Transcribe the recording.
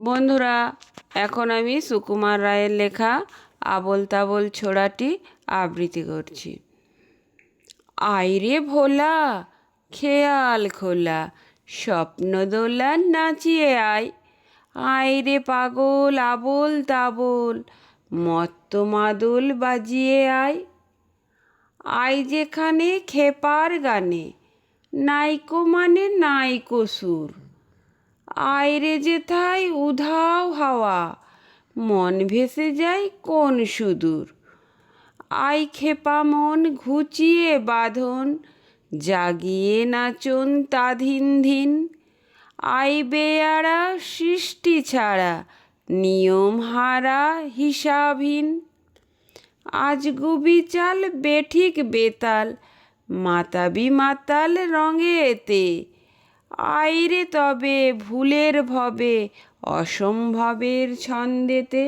বন্ধুরা, এখন আমি সুকুমার রায়ের লেখা আবল তাবল ছোড়াটি আবৃত্তি করছি। আইরে ভোলা, খেয়াল খোলা, স্বপ্ন দোলা নাচিয়ে আয়। আইরে পাগল, আবল তাবল, মত্ত মাদল বাজিয়ে আয়। আয় যেখানে খেপার গানে, নাইকো মানে নাইকো সুর। আয়রে যেথায় উধাও হাওয়া, মন ভেসে যায় কোন সুদূর। আই খেপা মন ঘুচিয়ে বাঁধন, জাগিয়ে নাচন তাধিন ধিন। আই বেয়ারা সৃষ্টি ছাড়া, নিয়ম হারা হিসাবহীন। আজ গুবি চাল বেঠিক বেতাল, মাতাবি মাতাল রঙেতে আইরে তবে ভুলের ভবে অসম্ভবের ছন্দেতে